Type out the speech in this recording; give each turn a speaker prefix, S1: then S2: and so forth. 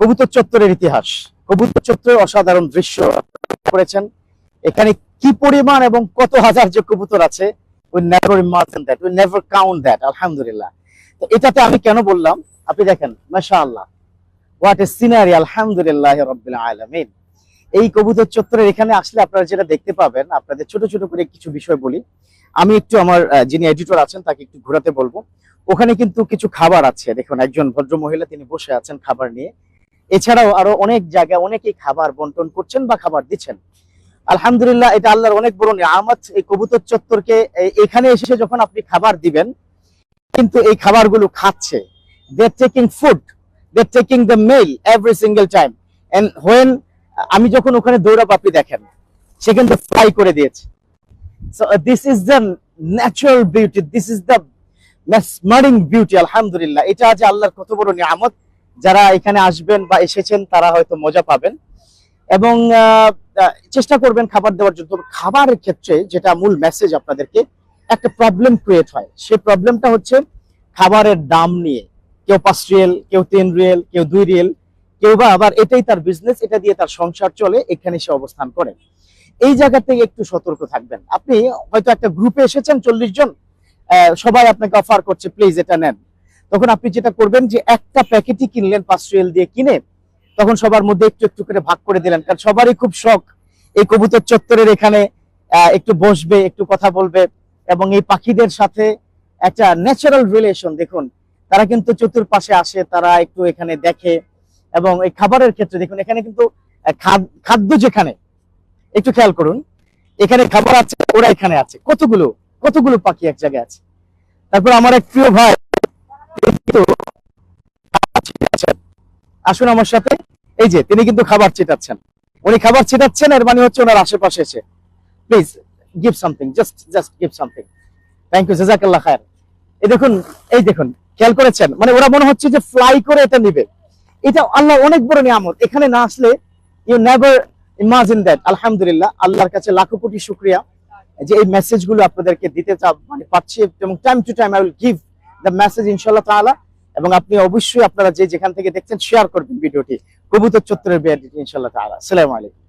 S1: কবুতর চত্বরের ইতিহাস। কবুতর চত্বরের অসাধারণ দৃশ্য করেছেন। এখানে কি পরিমাণ এবং কত হাজার যে কবুতর আছে we never imagine that we never count that আলহামদুলিল্লাহ। তো এটাতে আমি কেন বললাম? আপনি দেখেন, মাশাআল্লাহ হোয়াট এ সিনারি আলহামদুলিল্লাহ রাব্বিল আলামিন। এই কবুতর চত্বরের এখানে আসলে আপনারা যেটা দেখতে পাবেন, আপনাদের ছোট ছোট করে কিছু বিষয় বলি। আমি একটু আমার যিনি এডিটর আছেন, তাকে একটু ঘোরাতে বলব। ওখানে কিন্তু কিছু খাবার আছে। দেখুন, একজন ভদ্র মহিলা তিনি বসে আছেন খাবার নিয়ে। এছাড়াও আরও অনেক জায়গায় অনেকেই খাবার বন্টন করছেন বা খাবার দিচ্ছেন। আলহামদুলিল্লাহ, এটা আল্লাহর অনেক বড় নিয়ামত। এই কবুতর চত্বরকে এখানে এসে যখন আপনি খাবার দিবেন, কিন্তু এই খাবারগুলো খাচ্ছে। They taking food they taking the meal every single time and when আমি যখন ওখানে দৌড়াবো, আপনি দেখেন, সে কিন্তু ফ্রাই করে দিয়েছে। This is the natural beauty this is the smarting beauty আলহামদুলিল্লাহ। এটা যে আল্লাহর কত বড় নিয়ামত যারা এখানে আসবেন বা এসেছেন, তারা হয়তো মজা পাবেন। এবং চেষ্টা করবেন খাবার দেওয়ার জন্য। খাবারের ক্ষেত্রে যেটা মূল মেসেজ আপনাদেরকে, একটা প্রবলেম ক্রিয়েট হয়। সেই প্রবলেমটা হচ্ছে খাবারের দাম নিয়ে। কেউ পাঁচ রিয়েল, কেউ তিন রিয়েল, কেউ দুই রিয়েল, কেউ বা আবার এটাই তার বিজনেস এটা দিয়ে তার সংসার চলে, এখানে সে অবস্থান করে। এই জায়গা থেকে একটু সতর্ক থাকবেন। আপনি হয়তো একটা গ্রুপে এসেছেন চল্লিশ জন সবাই আপনাকে অফার করছে প্লিজ এটা নেন। তখন আপনি যেটা করবেন যে একটা প্যাকেটই কিনলেন পাঁচ রিয়েল দিয়ে কিনে, তখন সবার মধ্যে একটু একটু করে ভাগ করে দিলেন। কারণ সবারই খুব শখ, এই কবুতর চত্বরের এখানে একটু বসবে, একটু কথা বলবে, এবং এই পাখিদের সাথে একটা ন্যাচারাল রিলেশন দেখুন, তারা কিন্তু চতুর্পাশে আসে, তারা একটু এখানে দেখে, এবং এই খাবারের ক্ষেত্রে দেখুন, এখানে কিন্তু খাদ্য যেখানে, একটু খেয়াল করুন, এখানে খাবার আছে, ওরা এখানে আছে, কতগুলো কতগুলো পাখি এক জায়গায় আছে। তারপর আমার এক প্রিয় ভাই আসুন আমার সাথে। এই যে, তিনি কিন্তু খাবার ছিটাচ্ছেন। উনি খাবার ছিটাচ্ছেন, এর মানে হচ্ছে ওনার আশেপাশে এসে। Please give something just just give something thank you জাজাকাল্লাহ খায়ের। এই দেখুন এই দেখুন, খেয়াল করেছেন? মানে ওরা মনে হচ্ছে যে ফ্লাই করে এটা নিবে। এটা আল্লাহ অনেক বড় নিয়ামত। এখানে না আসলে ইউ নেভার ইমাজিন দ্যাট আলহামদুলিল্লাহ, আল্লাহর কাছে লাখো কোটি শুক্রিয়া যে এই মেসেজগুলো আপনাদেরকে দিতে চা মানে পাচ্ছি এবং time to time I will give the message ইনশাল্লাহ তাআলা। এবং আপনি অবশ্যই আপনারা যে যেখান থেকে দেখছেন শেয়ার করবেন ভিডিওটি। কবুতর চত্বরের বিয়ার ইনশাল্লাহ সালাম আলাইকুম।